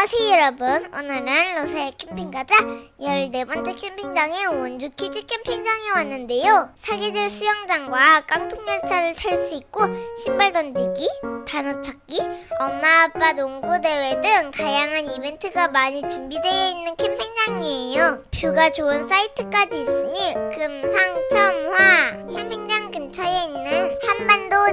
안녕하세요 여러분. 오늘은 로사의 캠핑 가자 14번째 캠핑장에 원주 키즈 캠핑장에 왔는데요. 사계절 수영장과 깡통열차를 탈 수 있고 신발 던지기, 단어 찾기, 엄마 아빠 농구 대회 등 다양한 이벤트가 많이 준비되어 있는 캠핑장이에요. 뷰가 좋은 사이트까지 있으니 금상첨화! 캠핑장 근처에 있는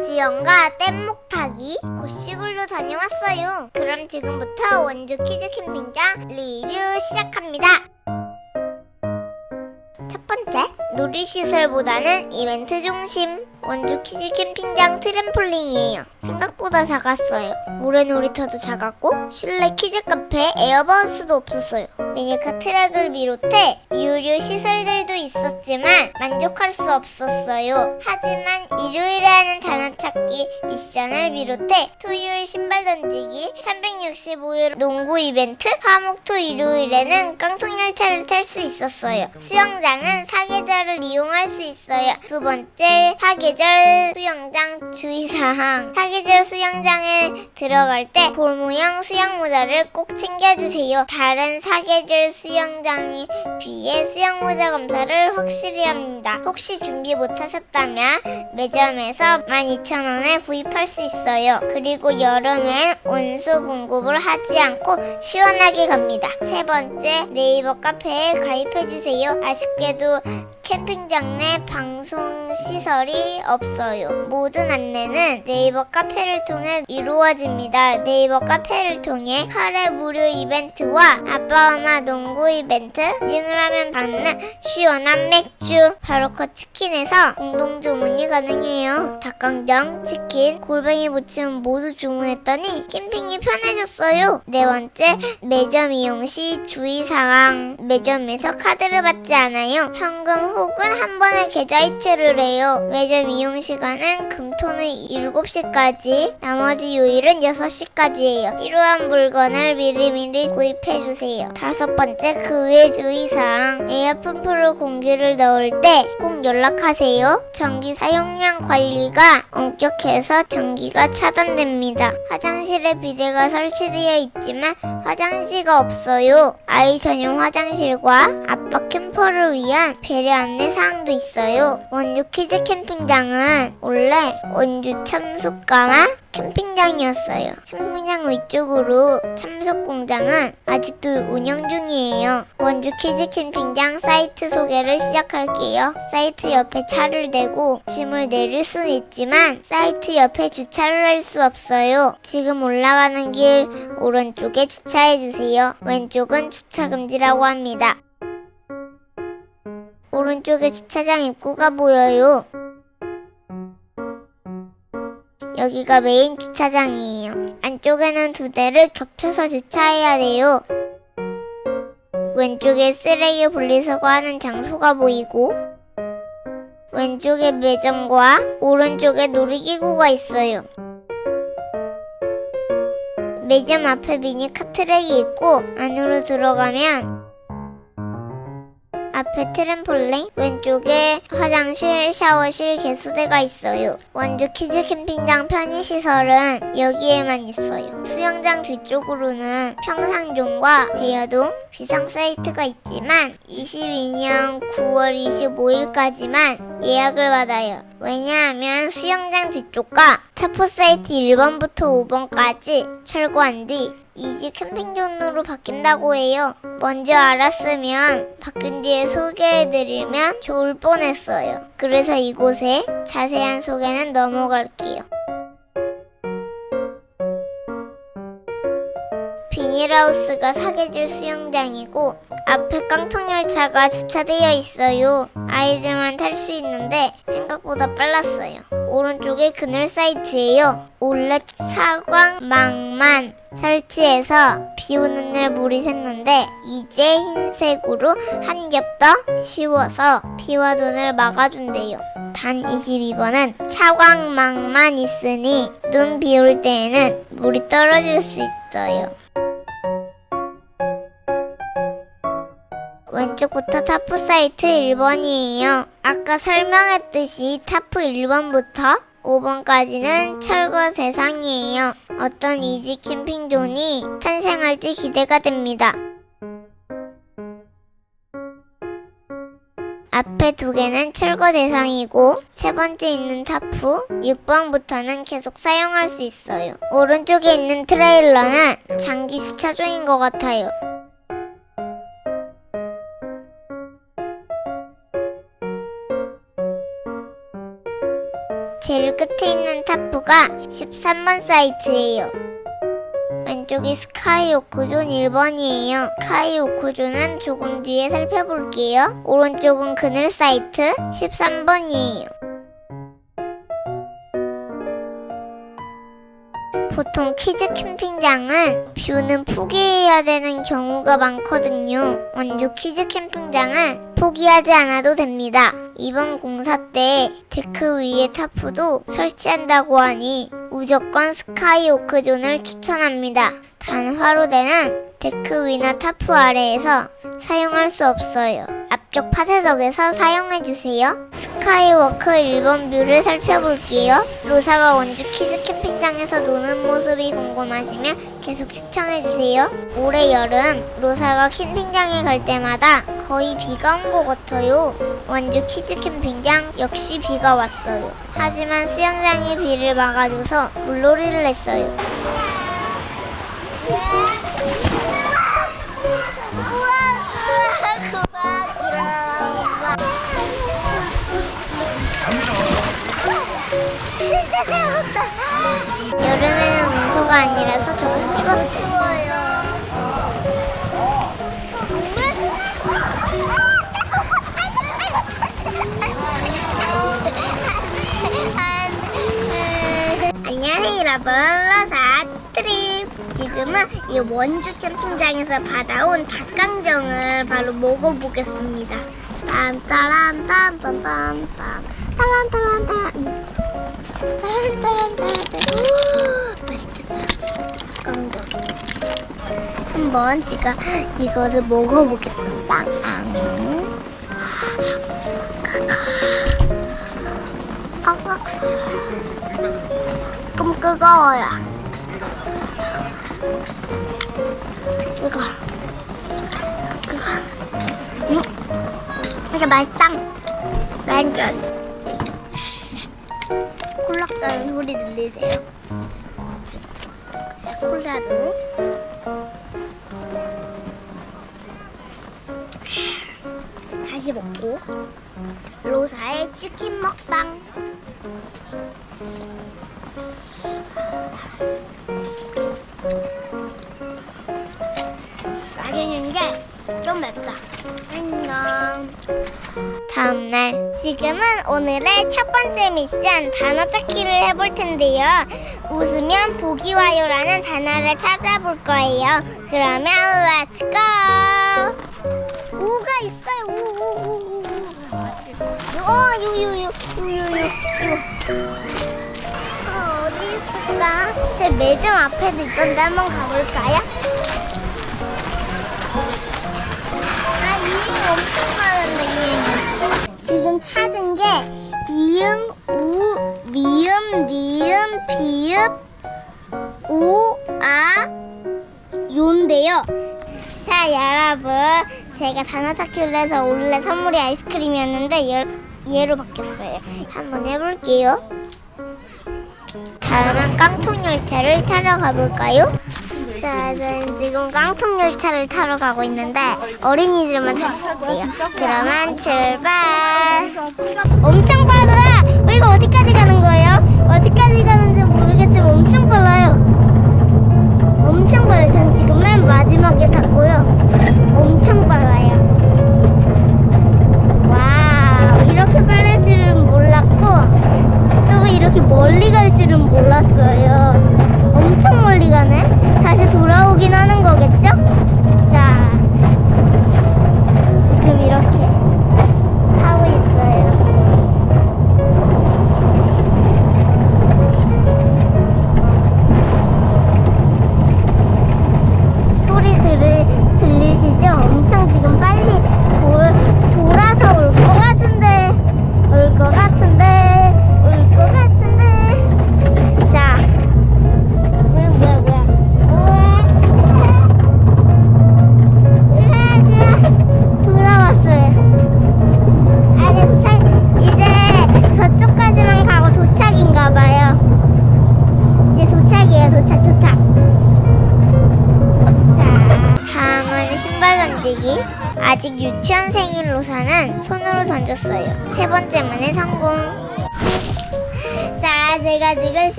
지형과 뗏목 타기 고시골로 다녀왔어요 그럼 지금부터 원주 키즈 캠핑장 리뷰 시작합니다. 첫 번째, 놀이시설보다는 이벤트 중심. 원주 키즈 캠핑장 트램폴린이에요. 생각보다 작았어요. 모래 놀이터도 작았고, 실내 키즈 카페 에어바운스도 없었어요. 미니카 트랙을 비롯해 유료 시설들도 있었지만 만족할 수 없었어요. 하지만 일요일에 하는 단어 찾기 미션을 비롯해 토요일 신발 던지기, 365일 농구 이벤트, 화목토 일요일에는 깡통열차를 탈 수 있었어요. 수영장은 사계절을 이용할 수 있어요. 두 번째, 사계절 수영장 주의사항. 사계절 수영장에 들어갈 때볼 모양 수영 모자를 꼭 챙겨주세요. 다른 사계절 수영장에 비해 수영 모자 검사를 확실히 합니다. 혹시 준비 못하셨다면 매점에서 12,000원에 구입할 수 있어요. 그리고 여름엔 온수 공급을 하지 않고 시원하게 갑니다. 세 번째, 네이버 카페에 가입해주세요. 아쉽게도 캠핑장 내 방송 시설이 없어요. 모든 안내는 네이버 카페를 통해 이루어집니다. 네이버 카페를 통해 카레 무료 이벤트와 아빠 엄마 농구 이벤트, 인증을 하면 받는 시원한 맥주, 바로커 치킨에서 공동 주문이 가능해요. 닭강정, 치킨, 골뱅이 무침 모두 주문했더니 캠핑이 편해졌어요. 네 번째, 매점 이용 시 주의사항. 매점에서 카드를 받지 않아요. 현금 혹은 한 번에 계좌 이체를 해요. 매점 이용 시간은 금토는 7시까지, 나머지 요일은 6시까지예요. 필요한 물건을 미리미리 구입해 주세요. 다섯 번째, 그 외 주의사항. 에어컨 프로 공기를 넣을 때 꼭 연락하세요. 전기 사용량 관리가 엄격해서 전기가 차단됩니다. 화장실에 비데가 설치되어 있지만 화장실가 없어요. 아이 전용 화장실과 아빠 캠퍼를 위한 배려 안내 사항도 있어요. 원주 키즈 캠핑장은 원래 원주 참숙가마 캠핑장이었어요. 캠핑장 위쪽으로 참석 공장은 아직도 운영 중이에요. 원주 키즈 캠핑장 사이트 소개를 시작할게요. 사이트 옆에 차를 대고 짐을 내릴 수는 있지만 사이트 옆에 주차를 할 수 없어요. 지금 올라가는 길 오른쪽에 주차해 주세요. 왼쪽은 주차 금지라고 합니다. 오른쪽에 주차장 입구가 보여요. 여기가 메인 주차장이에요. 안쪽에는 두 대를 겹쳐서 주차해야 돼요. 왼쪽에 쓰레기 분리수거 하는 장소가 보이고 왼쪽에 매점과 오른쪽에 놀이기구가 있어요. 매점 앞에 미니 카트랙이 있고 안으로 들어가면 앞에 트램폴린, 왼쪽에 화장실, 샤워실, 개수대가 있어요. 원주 키즈 캠핑장 편의시설은 여기에만 있어요. 수영장 뒤쪽으로는 평상종과 대여동, 비상 사이트가 있지만 22년 9월 25일까지만 예약을 받아요. 왜냐하면 수영장 뒤쪽과 타포사이트 1번부터 5번까지 철거한 뒤 이지 캠핑존으로 바뀐다고 해요. 먼저 알았으면 바뀐 뒤에 소개해드리면 좋을 뻔했어요. 그래서 이곳에 자세한 소개는 넘어갈게요. 비닐하우스가 사계절 수영장이고 앞에 깡통열차가 주차되어 있어요. 아이들만 탈 수 있는데 생각보다 빨랐어요. 오른쪽에 그늘 사이트예요. 원래 사광망만 설치해서 비 오는 날 물이 샜는데 이제 흰색으로 한 겹 더 씌워서 비와 눈을 막아준대요. 단 22번은 사광망만 있으니 눈 비 올 때에는 물이 떨어질 수 있어요. 왼쪽부터 타프 사이트 1번이에요. 아까 설명했듯이 타프 1번부터 5번까지는 철거 대상이에요. 어떤 이지 캠핑존이 탄생할지 기대가 됩니다. 앞에 두 개는 철거 대상이고 세 번째 있는 타프 6번부터는 계속 사용할 수 있어요. 오른쪽에 있는 트레일러는 장기 주차 중인 것 같아요. 제일 끝에 있는 타프가 13번 사이트예요. 왼쪽이 스카이 오크존 1번이에요. 스카이 오크존은 조금 뒤에 살펴볼게요. 오른쪽은 그늘 사이트 13번이에요. 보통 키즈 캠핑장은 뷰는 포기해야 되는 경우가 많거든요. 원주 키즈 캠핑장은 포기하지 않아도 됩니다. 이번 공사 때 데크 위에 타프도 설치한다고 하니 무조건 스카이 오크 존을 추천합니다. 단 화로대는 데크 위나 타프 아래에서 사용할 수 없어요. 앞쪽 파쇄석에서 사용해주세요. 스카이워크 1번 뷰를 살펴볼게요. 로사가 원주 키즈 캠 핑장에서 노는 모습이 궁금하시면 계속 시청해주세요. 올해 여름 로사가 캠핑장에 갈 때마다 거의 비가 온 것 같아요. 원주 키즈 캠핑장 역시 비가 왔어요. 하지만 수영장이 비를 막아줘서 물놀이를 했어요. 진짜 세웠다. 운수가 아니라서 조금 추웠어요. 안녕하세요 여러분. 로사 트립. 지금은 이 원주 캠핑장에서 받아온 닭강정을 바로 먹어보겠습니다. 딴따란딴딴딴딴. 따란따란따란. 따란따란따란 닭강정 한번 제가 이거를 먹어보겠습니다 앙. 조금 뜨거워요. 이거, 이거, 음, 이게 맛있다. 완전. 콜락다는 소리 들리세요? 콜라로. 다시 먹고 로사의 치킨 먹방. 맛있는 게 좀 맵다. 안녕. 다음날 지금은 오늘의 첫 번째 미션 단어 찾기를 해볼 텐데요. 웃으면 복이 와요라는 단어를 찾아볼 거예요. 그러면 렛츠 고! 우가 있어요. 우, 우, 우, 우. 어, 유, 유, 유, 유, 유, 유, 유. 어, 어디 있을까? 제 매점 앞에도 있던데 한번 가볼까요? 찾은 게 이응, 우, 미음, 니음, 비읍, 오, 아, 요인데요. 자, 여러분. 제가 단어 찾기를 해서 원래 선물이 아이스크림이었는데 얘, 얘로 바뀌었어요. 한번 해볼게요. 다음은 깡통 열차를 타러 가볼까요? 자, 저는 지금 깡통 열차를 타러 가고 있는데 어린이들만 탈 수 있대요. 그러면 출발. 엄청 빠르다. 어, 이거 어디까지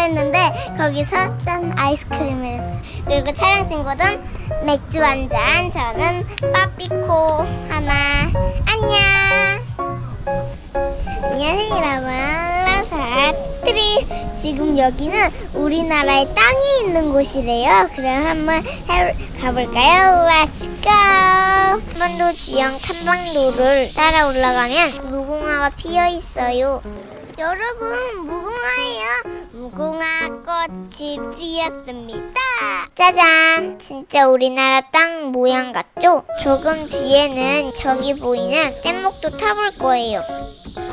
했는데 거기서 짠 아이스크림을 했어요. 그리고 촬영 친구는 맥주 한 잔, 저는 빠삐코 하나. 안녕. 안녕하세요 여러분 라사 트리 지금 여기는 우리나라의 땅이 있는 곳이래요 그럼 한번 해, 가볼까요? Let's go 한번도 지형 탐방로를 따라 올라가면 무궁화가 피어 있어요 여러분 무궁화예요 무궁화 꽃이 피었습니다 짜잔 진짜 우리나라 땅 모양 같죠? 조금 뒤에는 저기 보이는 뗏목도 타볼 거예요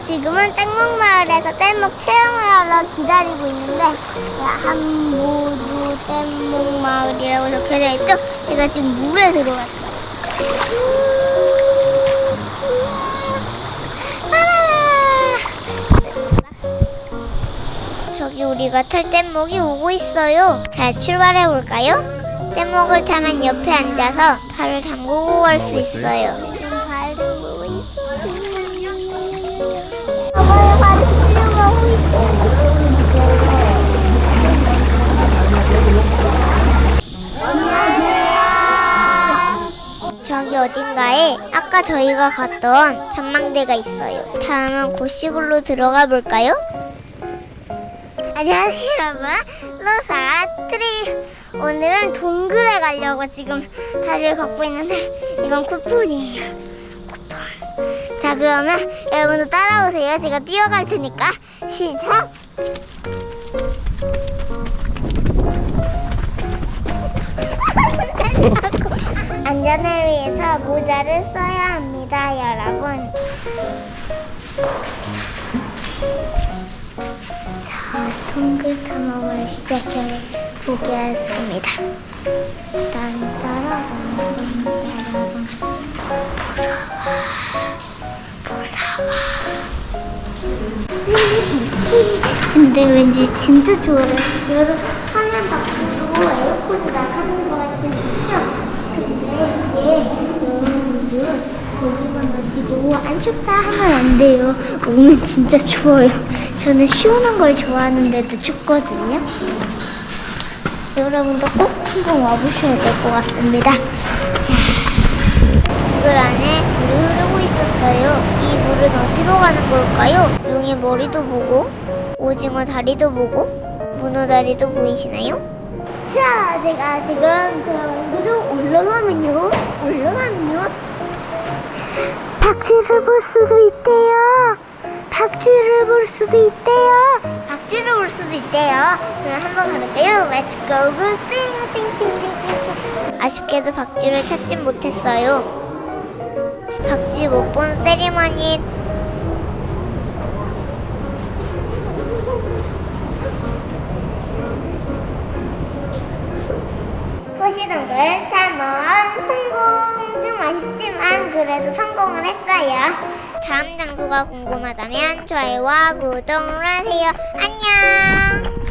지금은 땡목 마을에서 뗏목 체험을 하러 기다리고 있는데 한모두 뗏목 마을이라고 적혀져 있죠? 제가 지금 물에 들어왔어요. 우리가 탈 뗏목이 오고 있어요. 잘 출발해 볼까요? 뗏목을 타면 옆에 앉아서 발을 담그고 갈수 있어요. 저기 어딘가에 아까 저희가 갔던 전망대가 있어요. 다음은 고시골로 들어가 볼까요? 안녕하세요 여러분. 로사 트리. 오늘은 동굴에 가려고 지금 다리를 걷고 있는데 이건 쿠폰이에요. 쿠폰. 자 그러면 여러분도 따라오세요. 제가 뛰어갈 테니까. 시작. 안전을 위해서 모자를 써야 합니다 여러분 탐험을 시작해 보겠습니다. 따라가는 무서워, 무서워. 근데 왠지 진짜 좋아요. 여러분 화면 밖으로 에어컨이 나가는 것 같은 느낌이죠? 근데 이게 여러분들 가시고 안 춥다 하면 안 돼요. 오면 진짜 추워요. 저는 시원한 걸 좋아하는데도 춥거든요. 여러분도 꼭 한번 와보셔야 될 것 같습니다. 자, 동굴 안에 물이 흐르고 있었어요. 이 물은 어디로 가는 걸까요? 용의 머리도 보고, 오징어 다리도 보고, 문어 다리도 보이시나요? 자, 제가 지금 그런데로 올라가면요, 올라가면요, 박쥐를 볼 수도 있대요. 박쥐를 볼 수도 있대요. 박쥐를 볼 수도 있대요. 그럼 한번 가볼까요? Let's go, go, sing, sing, sing, sing. 아쉽게도 박쥐를 찾진 못했어요. 박쥐 못 본 세리머니. 호시동굴 탐험 성공 좀 아쉽지만 그래도 성공을 했어요. 다음 장소가 궁금하다면 좋아요와 구독을 하세요. 안녕.